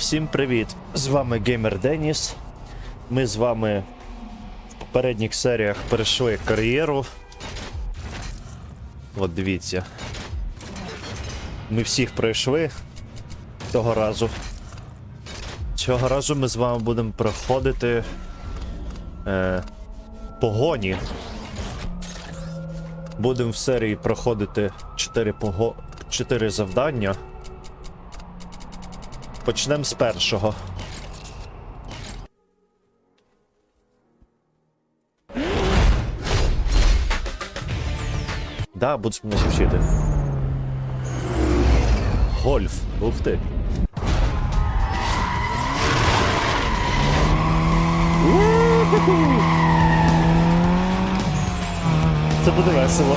Всім привіт! З вами Геймер Деніс. Ми з вами в попередніх серіях перейшли кар'єру. От дивіться. Ми всіх пройшли цього разу. Цього разу ми з вами будемо проходити е, погоні. Будемо в серії проходити 4, пого... 4 завдання. Почнемо з першого. Да, будеш мене вчити. Гольф. Ух ти. Це буде весело.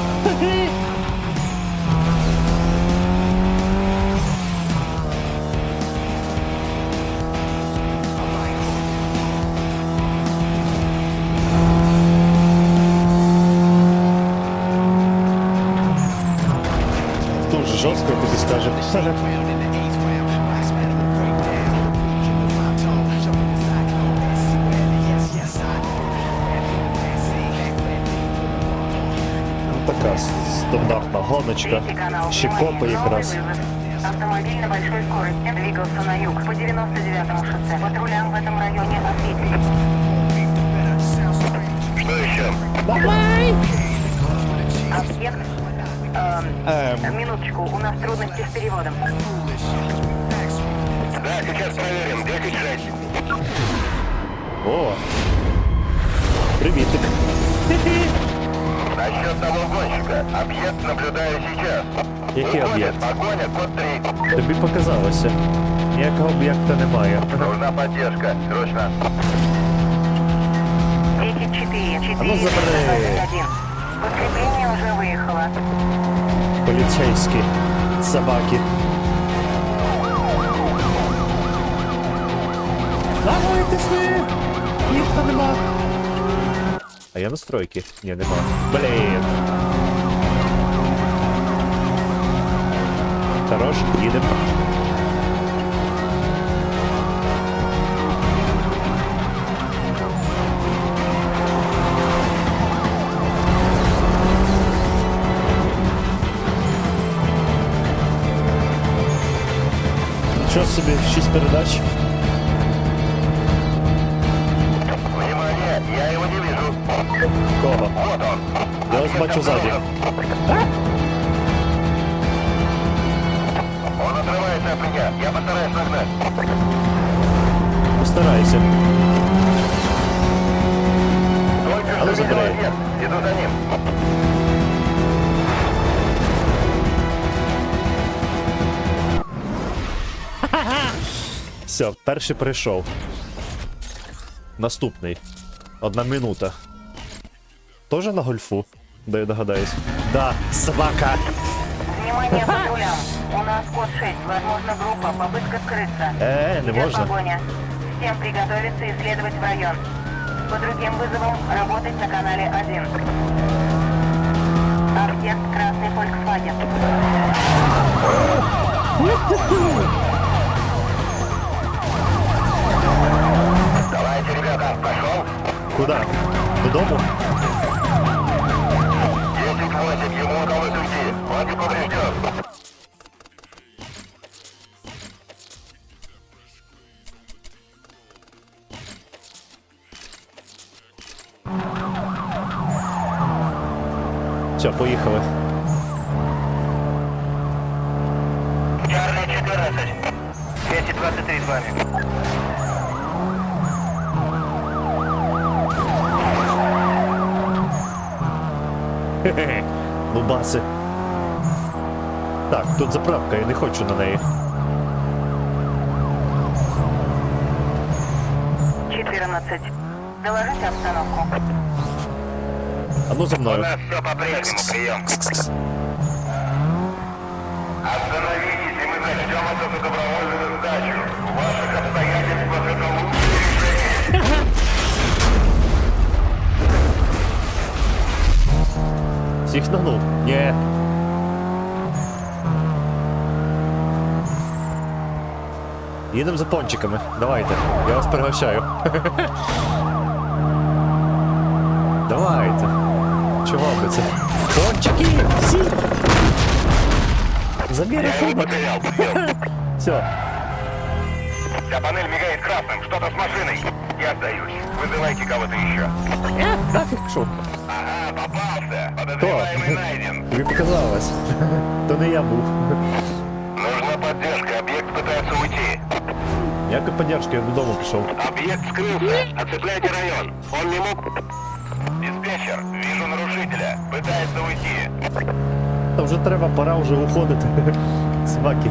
Дуже жорстко, я тобі скажу. Така стандартна гоночка. Ще копи якраз. Автомобиль на большой скорости двигался на юг по 99-му шоссе. Патрулям в этом районе ответили. Что еще? Объект... эм, Ем, Минуточку, у нас трудности с переводом. Да, сейчас проверим. 10-6. о. Привітик. Насчет того гонщика. Объект наблюдаю сейчас. Який Уходит. об'єкт? Погоня, код 3. Тобі показалося. Ніякого об'єкта немає. Нужна поддержка. Срочно. 10-4, 4, А ну, забери. 1. Подкрепление уже выехало. Поліцейські собаки. Тисни! Ніхто нема. А я настройки? Ні, нема. Блін. Хорош, їдемо. Що собі, 6 передач? Внимание, я его не вижу. Кого? Вот он. Я вас бачу ззаді. Он отрывается от меня. Я постараюсь нагнать. Постарайся. Только А ну, забирай. Иду за ним. Все, перший прийшов. Наступний. Одна минута. Тоже на гольфу? Да я догадаюсь. Да, собака. Внимание патрулям. У нас код 6. Возможно, группа. Попытка скрыться. Э, не Идет можно. погоня. Всем приготовиться и следовать в район. По другим вызовам работать на канале 1. Объект красный Volkswagen. Куди? Додому? Все, поїхали. Чарли 14. 223 с вами. Хе-хе. Нубаси. Так, тут заправка, я не хочу на неї. 14. Доложите обстановку. А ну за У мною. нас все по-прежнему. Прием. Остановитесь, и мы начнем это за добровольную сдачу. В ваших обстоятельствах это лучшее Всіх нагнув? Ні. Їдемо за пончиками. Давайте. Я вас пригощаю. Давайте. Чого би це? Пончики! Всі! Забір Я его рахунок. потерял, понял. Все. Вся панель мигает красным. Что-то с машиной. Я сдаюсь. Вызывайте кого-то еще. Нафіг пішов. Ага, попался. Подозреваемый найден. Тобі показалось. То не я був. Нужна поддержка. Объект пытается уйти. Ніякої поддержки, я додому пішов. Объект скрылся. Оцепляйте район. Он не мог... Диспетчер, вижу нарушителя. Пытается уйти. Та вже треба, пора вже уходити. Собаки.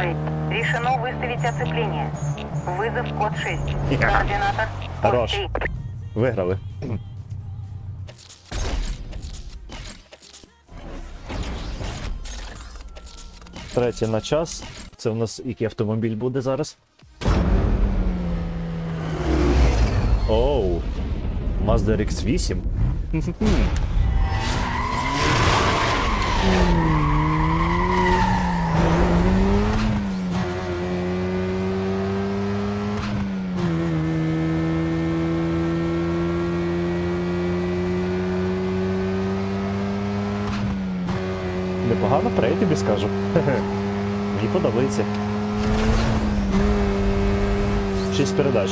Way. Решено выставить оцепление. Вызов код 6. Координатор код Хорош. 3. Виграли. Третє на час. Це в нас який автомобіль буде зараз? Оу. Mazda RX-8. Непогано, про я тобі скажу. Мені подобається. Шість передач.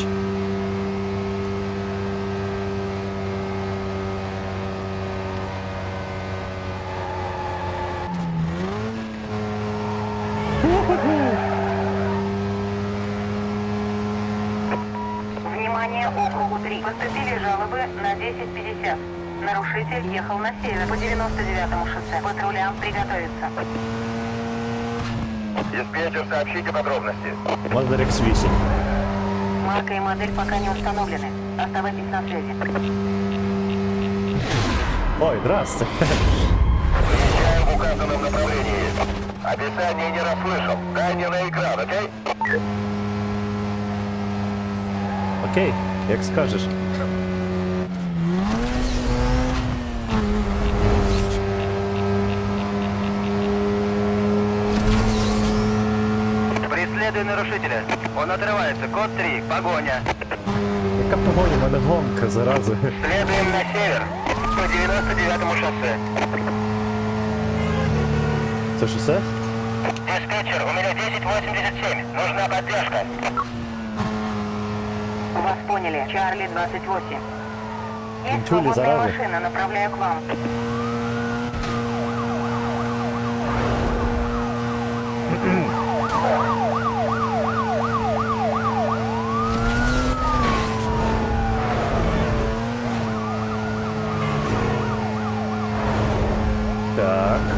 Внимание, округу 3. Поступили жалобы на 1050. Нарушитель ехал на север по 99-му шоссе. Патрулям приготовиться. Диспетчер, сообщите подробности. Mazda RX-8. Марка и модель пока не установлены. Оставайтесь на связи. Ой, здрасте. Выезжаем в указанном направлении. Описание не расслышал. Дай мне на экран, окей? Окей, як скажеш. Нарушителя. Он отрывается. Код 3. Погоня. Яка погода, в мене гонка, зарази. Следуем на север. По 99-му шоссе. Це що все? Диспетчер, у меня 1087. Нужна поддержка. Вас поняли. Чарли 28. Есть Чули, свободная зараза. машина, направляю к вам.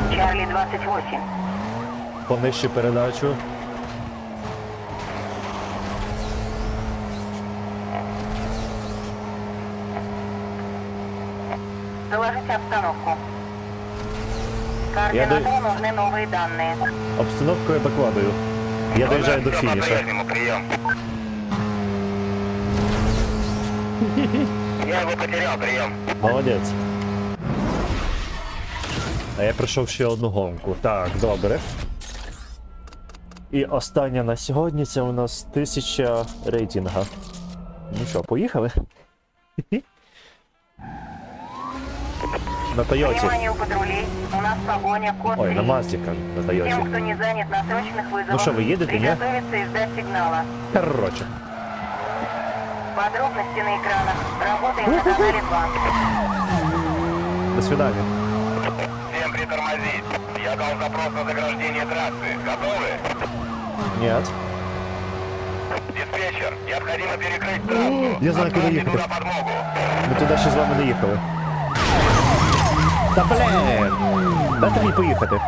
Так. Чарли 28. Понижче передачу. Доложите обстановку. Я даю- Координатору нужны новые данные. Обстановку я докладую. Я доїжджаю до Всё фініша. по-прежнему, прием. Я его потерял, прием. Молодець. А я пройшов ще одну гонку. Так, добре. І остання на сьогодні це у нас 1000 рейтинга. Ну що, поїхали? На Тойоті. Внимание у патрулей. У нас погоня код Ой, 3. на Маздіка на Тойоті. Тем, кто не занят на срочных вызовах, Ну что, вы едете, не? приготовиться и ждать сигнала. Короче. Подробности на экранах. Работаем на канале 2. До свидания. Всем притормозить. Я дал запрос на заграждение трассы. Готовы? Нет. Диспетчер, необходимо перекрыть трассу. Я знаю, куда Отправьте ехать. туда подмогу. Ми туди ще з вами не їхали. Та блін! Дайте мені поїхати.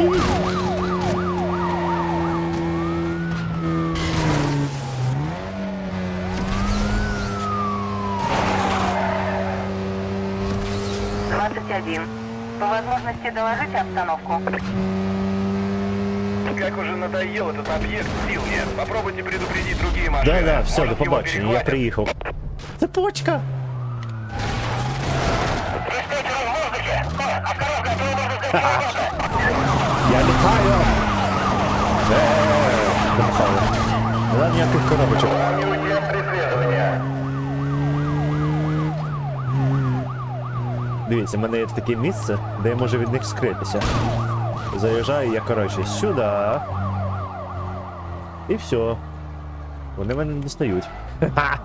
21. По возможности доложите обстановку. Как уже надоел этот объект, сил нет. Попробуйте предупредить другие машины. Да, да, все, Может, до побачення, я приїхав. Цепочка! Я літаю! Е, Домахали. Не ніяких коробочок. Дивіться, в мене є таке місце, де я можу від них скритися. Заїжджаю я, коротше, сюди. І все. Вони мене не дістають. Ха-ха.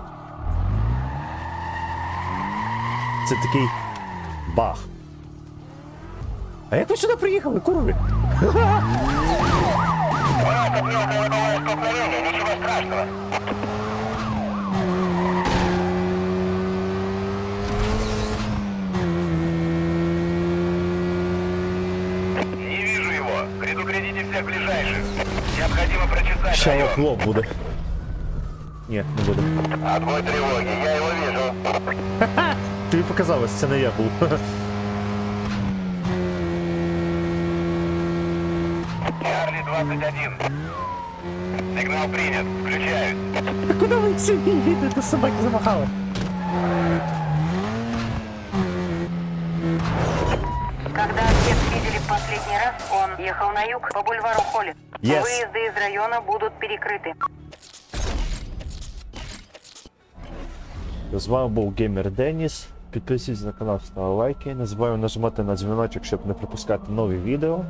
Це такий баг. А як ви сюди приїхали, курви? Вот от мелкого лобовое столкновение, ничего страшного. Не вижу его. Предупредите всех ближайших. Необходимо прочесать Ще район. охлоп буде. Ні, не буде. Отбой тревоги, я его вижу. Тобі показалось, це не я був. Чарли 21. Сигнал принят. Включаюсь. Та куди ви всі їдете? Собаки замахали. Когда объект видели в последний раз, он ехал на юг по бульвару Холли. Yes. Выезды из района будут перекрыты. З вами був Геймер Деніс. Підписуйтесь на канал, ставте лайки. Не забувайте нажимати на дзвіночок, щоб не пропускати нові відео.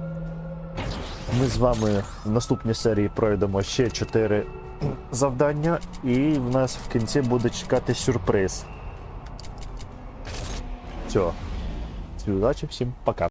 Ми з вами в наступній серії пройдемо ще 4 завдання, і в нас в кінці буде чекати сюрприз. Все. Всі удачі, всім пока.